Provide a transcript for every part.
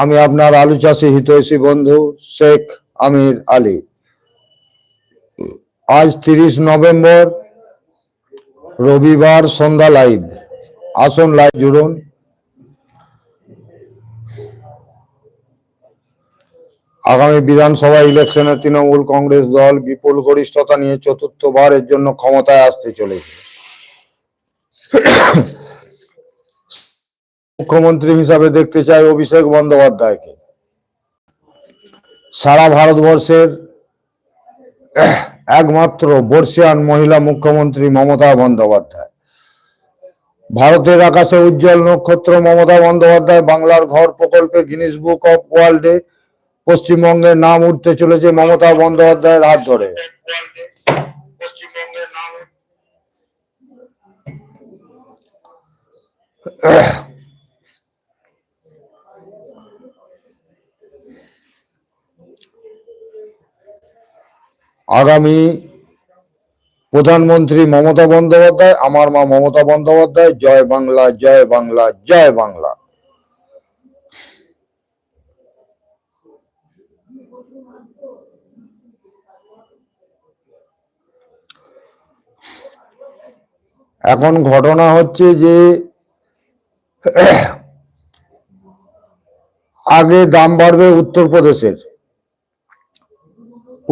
আমি আপনার আলু চাষি হিতৈষী বন্ধু শেখ আমির আলী। আজ তিরিশ নভেম্বর, রবিবার সন্ধ্যা লাইভ। আসুন লাইভ জুড়ুন। আগামী বিধানসভা ইলেকশনে তৃণমূল কংগ্রেস দল বিপুল গরিষ্ঠতা নিয়ে চতুর্থবারের জন্য ক্ষমতায় আসতে চলেছে। মুখ্যমন্ত্রী হিসাবে দেখতে চাই অভিষেক বন্দ্যোপাধ্যায়কে। সারা ভারতবর্ষের একমাত্র বর্ষিয়ান মহিলা মুখ্যমন্ত্রী মমতা বন্দ্যোপাধ্যায়। ভারতের আকাশে উজ্জ্বল নক্ষত্র মমতা বন্দ্যোপাধ্যায়, বাংলার ঘর প্রকল্পে গিনিস বুক অফ ওয়ার্ল্ডে পশ্চিমবঙ্গের নাম উঠতে চলেছে মমতা বন্দ্যোপাধ্যায়ের হাত ধরে। আগামী প্রধানমন্ত্রী মমতা বন্দ্যোপাধ্যায়, আমার মা মমতা বন্দ্যোপাধ্যায়, জয় বাংলা জয় বাংলা জয় বাংলা। এখন ঘটনা হচ্ছে যে, আগে দাম বাড়বে উত্তরপ্রদেশের।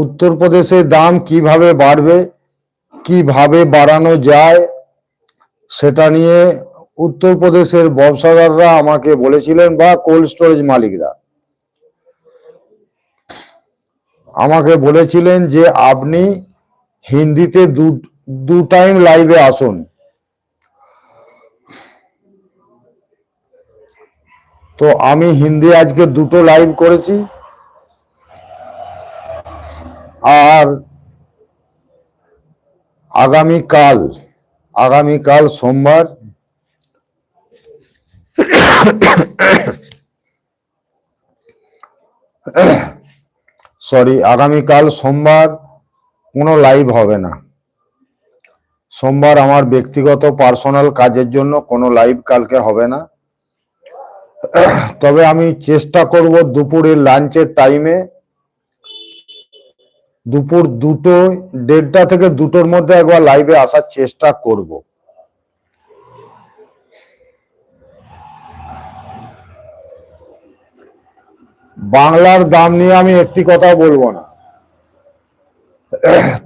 উত্তরপ্রদেশের দাম কীভাবে বাড়বে, কীভাবে বাড়ানো যায়, সেটা নিয়ে উত্তরপ্রদেশের ব্যবসাদাররা আমাকে বলেছিলেন বা কোল্ড স্টোরেজ মালিকরা। আমাকে বলেছিলেন যে আপনি হিন্দিতে দু দু টাইম লাইভে আসুন। তো আমি হিন্দি আজকে দুটো লাইভ করেছি। আর আগামীকাল আগামীকাল সোমবার সরি, আগামীকাল সোমবার কোনো লাইভ হবে না। সোমবার আমার ব্যক্তিগত পার্সোনাল কাজের জন্য কোনো লাইভ কালকে হবে না। তবে আমি চেষ্টা করব দুপুরের লাঞ্চের টাইমে দুপুর দুটো, দেড়টা থেকে দুটোর মধ্যে একবার লাইভে আসার চেষ্টা করব। বাংলার দাম নিয়ে আমি একটি কথা বলব না।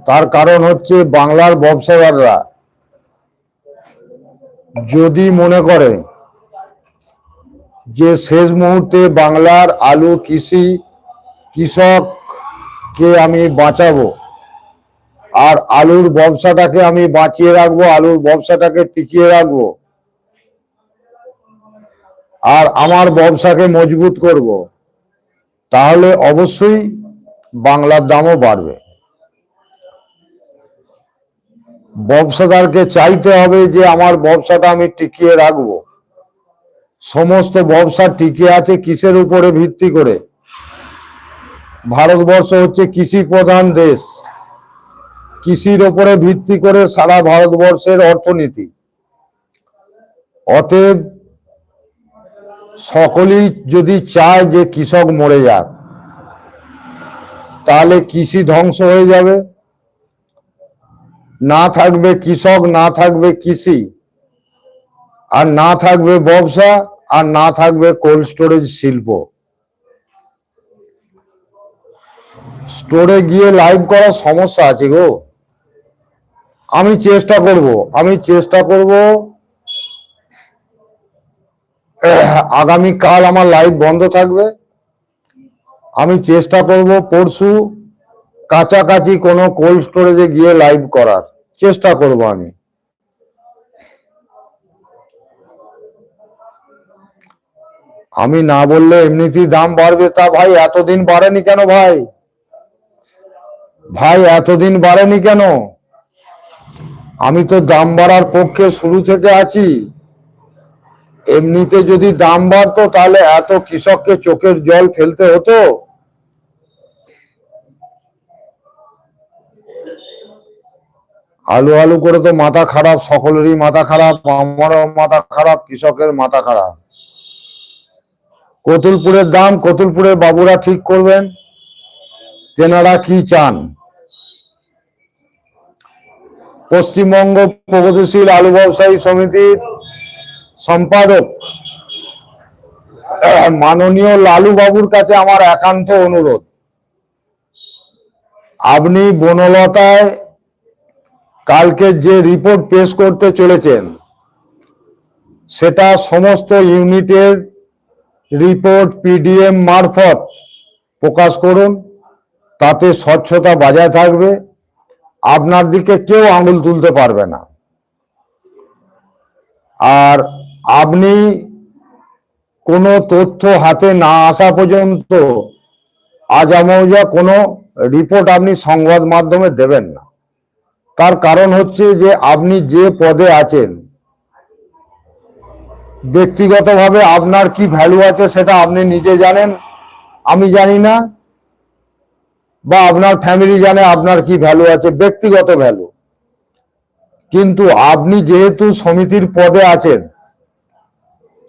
তার কারণ হচ্ছে বাংলার ব্যবসাদাররা যদি মনে করে যে শেষ মুহূর্তে বাংলার আলু কৃষি কৃষককে আমি বাঁচাবো? আর আলুর ব্যবসাটাকে আমি বাঁচিয়ে রাখব, আলুর ব্যবসাটাকে টিকিয়ে রাখব। আর আমার ব্যবসাকে মজবুত করব। তাহলে অবশ্যই বাংলার দামও বাড়বে। ব্যবসাদারকে চাইতে হবে যে আমার ব্যবসাটা আমি টিকিয়ে রাখব। সমস্ত ব্যবসা টিকে আছে কিসের উপরে ভিত্তি করে? ভারতবর্ষ হচ্ছে কৃষি প্রধান দেশ। কৃষির উপরে ভিত্তি করে সারা ভারতবর্ষের অর্থনীতি। অতএব সকলেই যদি চায় যে কৃষক মরে যাক, তাহলে কৃষি ধ্বংস হয়ে যাবে। না থাকবে কৃষক, না থাকবে কৃষি, আর না থাকবে ব্যবসা, আর না থাকবে কোল্ড স্টোরেজ শিল্প। স্টোরে গিয়ে লাইভ করার সমস্যা আছে গো। আমি চেষ্টা করব, আমি চেষ্টা করব। আগামী কাল আমার লাইভ বন্ধ থাকবে। আমি চেষ্টা করব পরশু কাছাকাছি কোনো কোল্ড স্টোরেজে গিয়ে লাইভ করার। চেষ্টা করব আমি। আমি না বললে এমনিতেই দাম বাড়বে। তা ভাই, এতদিন বাড়েনি কেন ভাই? ভাই, এতদিন বাড়েনি কেন? আমি তো দাম বাড়ার পক্ষে শুরু থেকে আছি। এমনিতে যদি দাম বাড়তো, তাহলে এত কৃষককে চোখের জল ফেলতে হতো। আলু আলু করে তো মাথা খারাপ, সকলেরই মাথা খারাপ, আমারও মাথা খারাপ, কৃষকের মাথা খারাপ। কতুলপুরের দাম, কতুলপুরের বাবুরা ঠিক করবেন? তেনারা কি চান? পশ্চিমবঙ্গ প্রগতিশীল আলু ব্যবসায়ী সমিতির সম্পাদক, মাননীয় লালু বাবুর কাছে আমার একান্ত অনুরোধ। আপনি বনলতায় কালকে যে রিপোর্ট পেশ করতে চলেছেন, সেটা সমস্ত ইউনিটের রিপোর্ট পিডিএম মারফত প্রকাশ করুন, তাতে স্বচ্ছতা বজায় থাকবে। আপনার দিকে কেউ আঙুল তুলতে পারবে না। আর আপনি কোনো তথ্য হাতে না আসা পর্যন্ত আজামৌজা কোনো রিপোর্ট আপনি সংবাদ মাধ্যমে দেবেন না। তার কারণ হচ্ছে যে আপনি যে পদে আছেন, ব্যক্তিগতভাবে আপনার কি ভ্যালু আছে সেটা আপনি নিজে জানেন। আমি জানি না বা আপনার ফ্যামিলি জানে আপনার কি ভ্যালু আছে, ব্যক্তিগত ভ্যালু কিন্তু আপনি যেহেতু সমিতির পদে আছেন,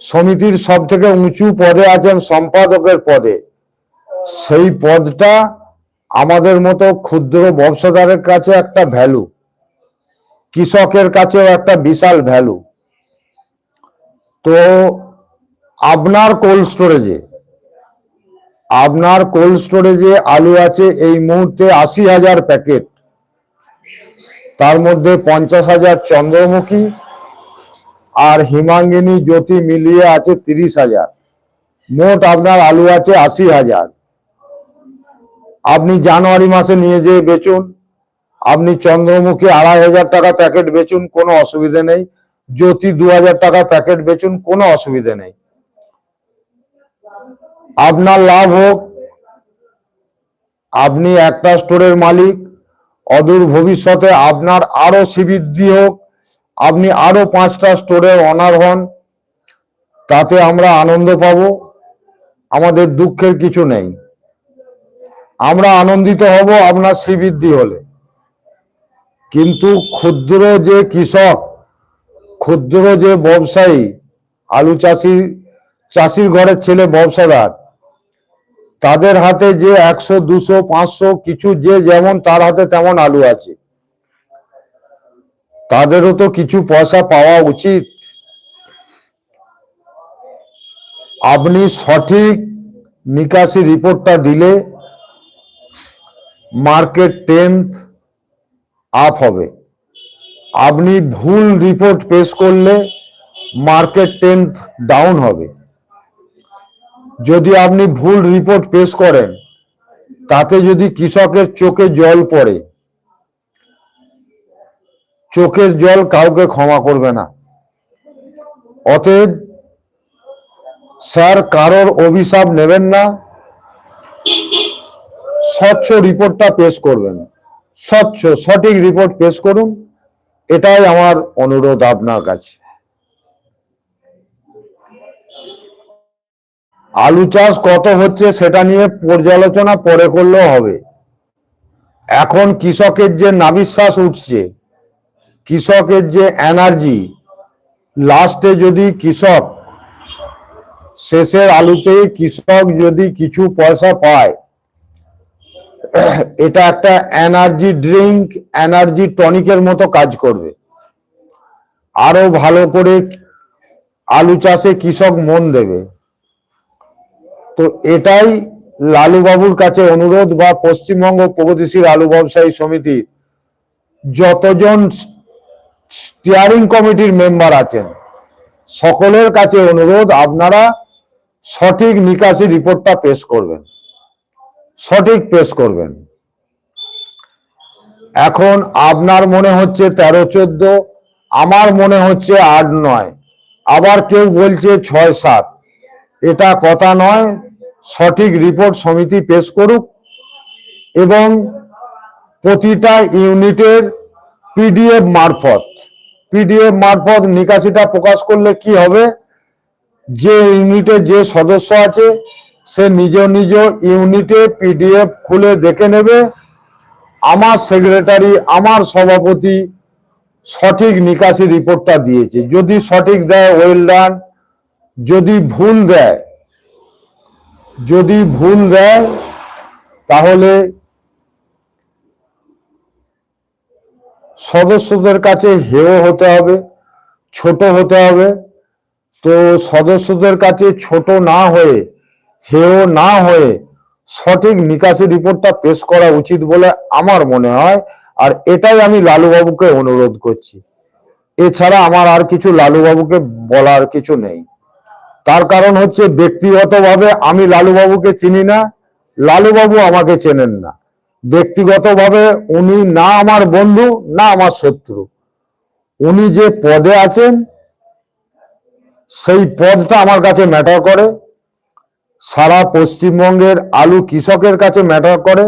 সমিতির সব থেকে উঁচু পদে আছেন সম্পাদকের পদে, সেই পদটা আমাদের মতো ক্ষুদ্র ব্যবসাদারের কাছে একটা ভ্যালু কৃষকের কাছেও একটা বিশাল ভ্যালু তো আপনার কোল্ড স্টোরেজে আপনার কোল্ড স্টোরেজে আলু আছে এই মুহূর্তে আশি হাজার প্যাকেট। তার মধ্যে পঞ্চাশ হাজার চন্দ্রমুখী আর হিমাঙ্গিনী জ্যোতি মিলিয়ে আছে তিরিশ হাজার। মোট আপনার আলু আছে আশি হাজার। আপনি জানুয়ারি মাসে নিয়ে যেয়ে বেচুন। আপনি চন্দ্রমুখী আড়াই হাজার টাকা প্যাকেট বেচুন, কোনো অসুবিধে নেই। জ্যোতি দু হাজার টাকা প্যাকেট বেচুন, কোনো অসুবিধে নেই। আপনার লাভ হোক। আপনি একটা স্টোরের মালিক। অদূর ভবিষ্যতে আপনার আরও শ্রীবৃদ্ধি হোক। আপনি আরও পাঁচটা স্টোরের অনার হন। তাতে আমরা আনন্দ পাব। আমাদের দুঃখের কিছু নেই। আমরা আনন্দিত হব আপনার শ্রীবৃদ্ধি হলে। কিন্তু ক্ষুদ্র যে কৃষক, ক্ষুদ্র যে ব্যবসায়ী, আলু চাষি চাষির ঘরের ছেলে ব্যবসাদার তাদের হাতে যে একশো, দুশো, পাঁচশো, কিছু যে যেমন তার হাতে তেমন আলু আছে। তাদেরও তো কিছু পয়সা পাওয়া উচিত। আপনি সঠিক নিকাশি রিপোর্টটা দিলে মার্কেট টেন্থ আপ হবে। আপনি ভুল রিপোর্ট পেশ করলে মার্কেট টেন্থ ডাউন হবে। যদি আপনি ভুল রিপোর্ট পেশ করেন, তাতে যদি কৃষকের চোখে জল পড়ে, চোখের জল কাউকে ক্ষমা করবে না। অতএব, স্যার, কারোর অভিশাপ নেবেন না, স্বচ্ছ রিপোর্টটা পেশ করবেন। স্বচ্ছ, সঠিক রিপোর্ট পেশ করুন, এটাই আমার অনুরোধ আপনার কাছে। আলু চাষ কত হচ্ছে সেটা নিয়ে পর্যালোচনা পরে করলেও হবে। এখন কৃষকের যে নাবিশ্বাস উঠছে, কৃষকের যে এনার্জি, লাস্টে যদি কৃষক শেষের আলুতে কৃষক যদি কিছু পয়সা পায়, এটা একটা এনার্জি ড্রিঙ্ক, এনার্জি টনিকের মতো কাজ করবে। আরও ভালো করে আলু চাষে কৃষক মন দেবে। তো এটাই লালুবাবুর কাছে অনুরোধ বা পশ্চিমবঙ্গ প্রগতিশীল আলু ব্যবসায়ী সমিতি যতজন স্টিয়ারিং কমিটির মেম্বার আছেন, সকলের কাছে অনুরোধ, আপনারা সঠিক নিকাশি রিপোর্টটা পেশ করবেন। সঠিক পেশ করবেন। এখন আপনার মনে হচ্ছে তেরো চোদ্দ, আমার মনে হচ্ছে আট নয়, আবার কেউ বলছে ছয় সাত। এটা কথা নয়, সঠিক রিপোর্ট সমিতি পেশ করুক এবং প্রতিটা ইউনিটের পিডিএফ মারফত পিডিএফ মারফত নিকাশিটা প্রকাশ করলে কি হবে? যে ইউনিটে যে সদস্য আছে, সে নিজ নিজ ইউনিটে পিডিএফ খুলে দেখে নেবে। আমার সেক্রেটারি আমার সভাপতি সঠিক নিকাশি রিপোর্টটা দিয়েছে। যদি সঠিক দেয় ওয়েল ডান যদি ভুল দেয়, যদি ভুল দেয়, তাহলে সদস্যদের কাছে হেয় হতে হবে, ছোট হতে হবে। তো সদস্যদের কাছে ছোট না হয়ে, হেয় না হয়ে সঠিক নিকাশি রিপোর্টটা পেশ করা উচিত বলে আমার মনে হয়, আর এটাই আমি লালুবাবুকে অনুরোধ করছি। এছাড়া আমার আর কিছু লালুবাবুকে বলার কিছু নেই। তার কারণ হচ্ছে ব্যক্তিগতভাবে আমি লালুবাবুকে চিনি না, লালুবাবু আমাকে চেনেন না। ব্যক্তিগতভাবে উনি না আমার বন্ধু, না আমার শত্রু। উনি যে পদে আছেন, সেই পদটা আমার কাছে ম্যাটার করে। সারা পশ্চিমবঙ্গের আলু কৃষকের কাছে ম্যাটার করে।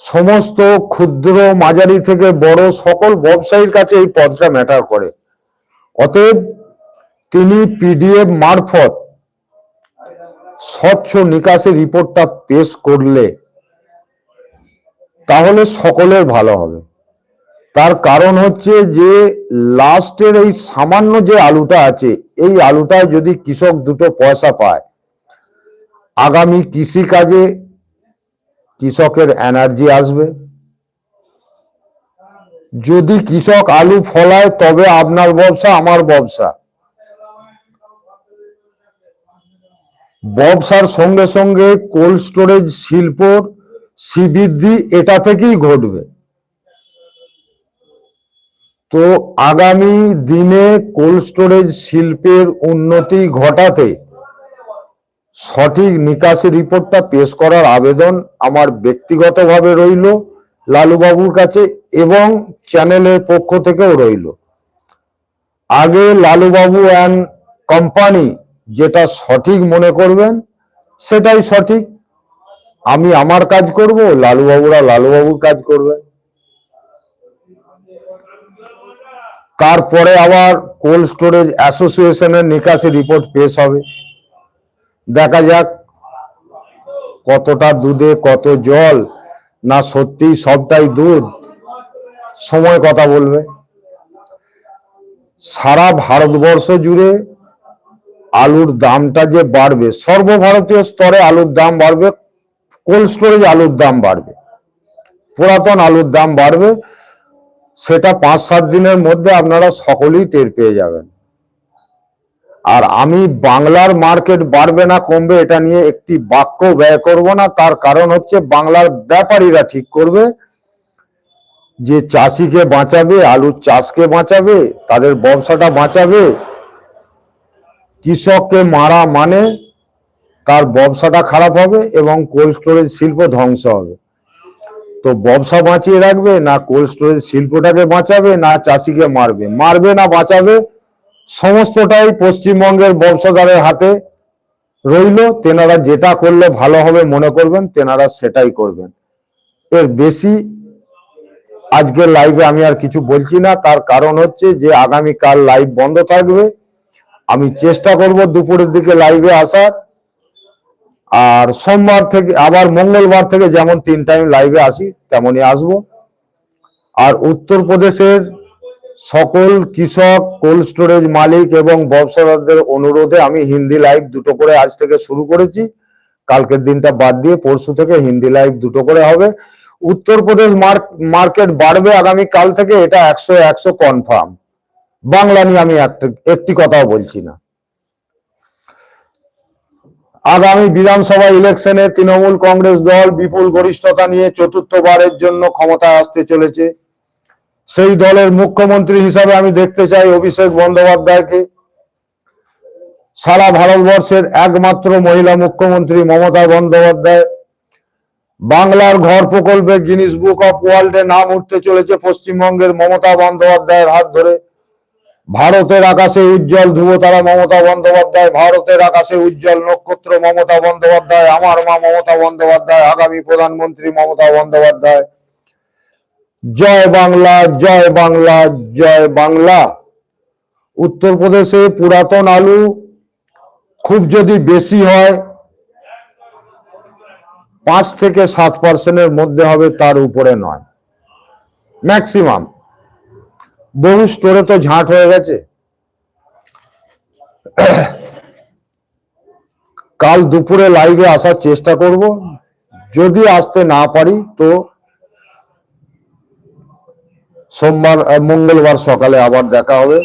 সমস্ত ক্ষুদ্র মাঝারি থেকে বড় সকল ব্যবসায়ীর কাছে এই পদটা ম্যাটার করে। অতএব তিনি পিডিএফ মারফত স্বচ্ছ নিকাশি রিপোর্টটা পেশ করলে তাহলে সকলের ভালো হবে। তার কারণ হচ্ছে যে লাস্টের এই সামান্য যে আলুটা আছে, এই আলুটায় যদি কৃষক দুটো পয়সা পায়, আগামী কৃষিকাজে কৃষকের এনার্জি আসবে। যদি কৃষক আলু ফলায়, তবে আপনার ব্যবসা আমার ব্যবসা। ব্যবসার সঙ্গে সঙ্গে কোল্ড স্টোরেজ শিল্পর শ্রীবৃদ্ধি, এটা থেকেই ঘটবে। তো আগামী দিনে কোল্ড স্টোরেজ শিল্পের উন্নতি ঘটাতে সঠিক নিকাশি রিপোর্টটা পেশ করার আবেদন আমার ব্যক্তিগতভাবে রইল লালুবাবুর কাছে এবং চ্যানেলের পক্ষ থেকেও রইল। আগে লালুবাবু অ্যান্ড কোম্পানি যেটা সঠিক মনে করবেন, সেটাই সঠিক। আমি আমার কাজ করব, লালুবাবুরা লালুবাবুর কাজ করবেন তারপরে আবার কোল্ড স্টোরেজ অ্যাসোসিয়েশনের নিকাশি রিপোর্ট পেশ হবে। দেখা যাক কতটা দুধে কত জল, না সত্যি সবটাই দুধ। সময় কথা বলবে। সারা ভারতবর্ষ জুড়ে আলুর দামটা যে বাড়বে, সর্বভারতীয় স্তরে আলুর দাম বাড়বে, কোল্ড স্টোরেজ আলুর দাম বাড়বে, পুরাতন আলুর দাম বাড়বে, সেটা পাঁচ সাত দিনের মধ্যে আপনারা সকলেই টের পেয়ে যাবেন। আর আমি বাংলার মার্কেট বাড়বে না কমবে, এটা নিয়ে একটি বাক্য ব্যয় করব না, তার কারণ হচ্ছে বাংলার ব্যাপারীরা ঠিক করবে যে চাষিকে বাঁচাবে, আলুর চাষকে বাঁচাবে, তাদের ব্যবসাটা বাঁচাবে কৃষককে মারা মানে তার ব্যবসাটা খারাপ হবে এবং কোল্ড স্টোরেজ শিল্প ধ্বংস হবে। তো ব্যবসা বাঁচিয়ে রাখবে না কোল্ড স্টোরেজ শিল্পটাকে বাঁচাবে না চাষিকে মারবে। মারবে না বাঁচাবে সমস্তটাই পশ্চিমবঙ্গের ব্যবসাদারের হাতে রইল। তেনারা যেটা করলে ভালো হবে মনে করবেন, তেনারা সেটাই করবেন। এর বেশি আজকের লাইভে আমি আর কিছু বলছি না। তার কারণ হচ্ছে যে আগামীকাল লাইভ বন্ধ থাকবে। আমি চেষ্টা করব দুপুরের দিকে লাইভে আসার। আর সোমবার থেকে, আবার মঙ্গলবার থেকে যেমন তিন টাইম লাইভে আসি, তেমনই আসব। আর উত্তরপ্রদেশের সকল কৃষক কোল্ড স্টোরেজ মালিক এবং ব্যবসাদারদের অনুরোধে আমি হিন্দি লাইভ দুটো করে আজ থেকে শুরু করেছি। কালকের দিনটা বাদ দিয়ে পরশু থেকে হিন্দি লাইভ দুটো করে হবে। উত্তরপ্রদেশ মার্কেট বাড়বে আগামী কাল থেকে, এটা একশো একশো কনফার্ম বাংলা নিয়ে আমি একটি কথাও বলছি না। আগামী বিধানসভা ইলেকশনে তৃণমূল কংগ্রেস দল বিপুল গরিষ্ঠতা নিয়ে চতুর্থবারের জন্য ক্ষমতায় আসতে চলেছে। সেই দলের মুখ্যমন্ত্রী হিসাবে আমি দেখতে চাই অভিষেক বন্দ্যোপাধ্যায়কে। সারা ভারতবর্ষের একমাত্র মহিলা মুখ্যমন্ত্রী মমতা বন্দ্যোপাধ্যায়। বাংলার ঘর প্রকল্পে গিনিস বুক অফ ওয়ার্ল্ডে নাম উঠতে চলেছে পশ্চিমবঙ্গের মমতা বন্দ্যোপাধ্যায়ের হাত ধরে। ভারতের আকাশে উজ্জ্বল ধ্রুবতারা মমতা বন্দ্যোপাধ্যায়, ভারতের আকাশে উজ্জ্বল নক্ষত্র মমতা বন্দ্যোপাধ্যায়, আমার মা মমতা বন্দ্যোপাধ্যায়, আগামী প্রধানমন্ত্রী মমতা বন্দ্যোপাধ্যায়। জয় বাংলা জয় বাংলা জয় বাংলা। উত্তরপ্রদেশে পুরাতন আলু খুব যদি বেশি হয়, পাঁচ থেকে সাত পার্সেন্টের মধ্যে হবে, তার উপরে নয়। ম্যাক্সিমাম বহু স্টোরে তো ঝাঁট হয়ে গেছে। কাল দুপুরে লাইভে আসার চেষ্টা করব। যদি আসতে না পারি, তো সোমবার মঙ্গলবার সকালে আবার দেখা হবে।